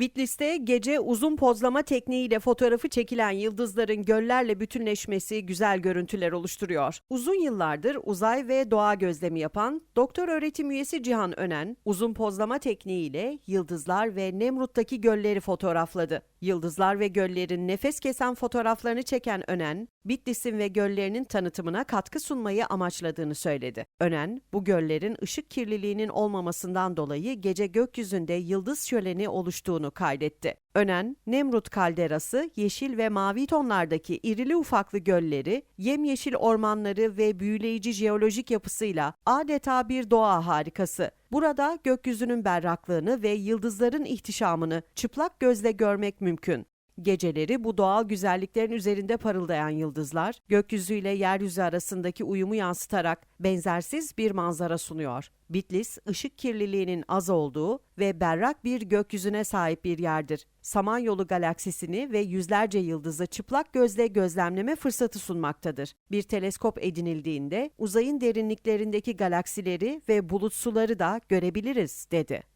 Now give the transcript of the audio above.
Bitlis'te gece uzun pozlama tekniğiyle fotoğrafı çekilen yıldızların göllerle bütünleşmesi güzel görüntüler oluşturuyor. Uzun yıllardır uzay ve doğa gözlemi yapan doktor öğretim üyesi Cihan Önen, uzun pozlama tekniğiyle yıldızlar ve Nemrut'taki gölleri fotoğrafladı. Yıldızlar ve göllerin nefes kesen fotoğraflarını çeken Önen, Bitlis'in ve göllerinin tanıtımına katkı sunmayı amaçladığını söyledi. Önen, bu göllerin ışık kirliliğinin olmamasından dolayı gece gökyüzünde yıldız şöleni oluştuğunu kaydetti. Önen, Nemrut kalderası yeşil ve mavi tonlardaki irili ufaklı gölleri, yemyeşil ormanları ve büyüleyici jeolojik yapısıyla adeta bir doğa harikası. Burada gökyüzünün berraklığını ve yıldızların ihtişamını çıplak gözle görmek mümkün. Geceleri bu doğal güzelliklerin üzerinde parıldayan yıldızlar, gökyüzüyle yeryüzü arasındaki uyumu yansıtarak benzersiz bir manzara sunuyor. Bitlis, ışık kirliliğinin az olduğu ve berrak bir gökyüzüne sahip bir yerdir. Samanyolu galaksisini ve yüzlerce yıldızı çıplak gözle gözlemleme fırsatı sunmaktadır. Bir teleskop edinildiğinde uzayın derinliklerindeki galaksileri ve bulut suları da görebiliriz, dedi.